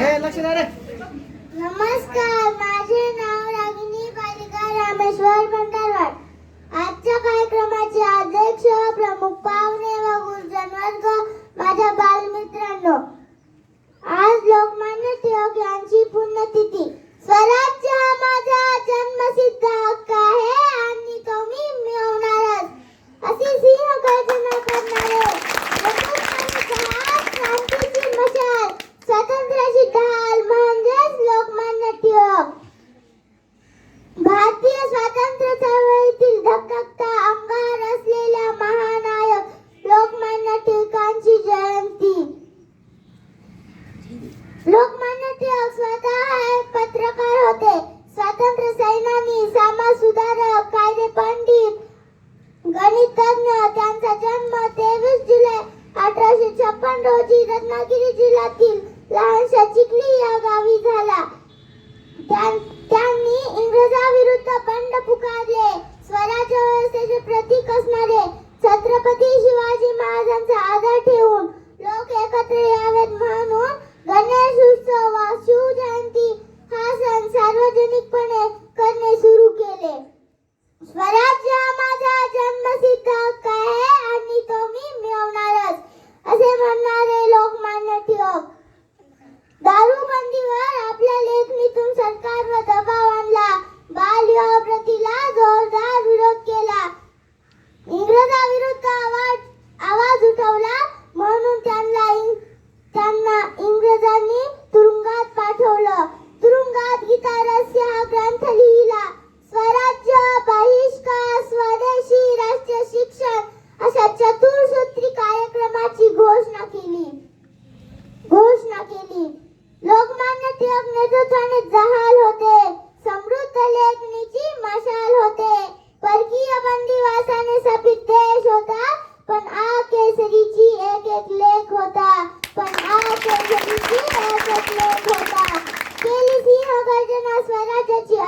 लक्ष द्या रे नमस्कार माझे नाव रागिनी बालिका रामेश्वर भंडारवाड आजच्या कार्यक्रमाचे आज लोकमान्य टिळक स्वतः पत्रकार होते. स्वातंत्र्य सैनानी समाज सुधारक कायदे पंडित गणितज्ञ त्यांचा जन्म तेवीस जुलै अठराशे छप्पन रोजी रत्नागिरी जिल्ह्यातील लहानशा चिखली या गावी झाला. त्यांनी इंग्रजाविरुद्ध बंड पुकारले. स्वराज्य व्यवस्थेचे प्रतीक असणारे छत्रपती शिवाजी महाराजांचा आदर लोकमान्य नेतृत्वाने जहाल होते. समृद्ध लेखणीची मशाल होते. परकीय बंदिवासाने सफित देश होता. पण आ केसरीची एक एक लेख होता. पण आ केसरीची एक एक लेख होता. केली सिंह गर्जना स्वराज्याची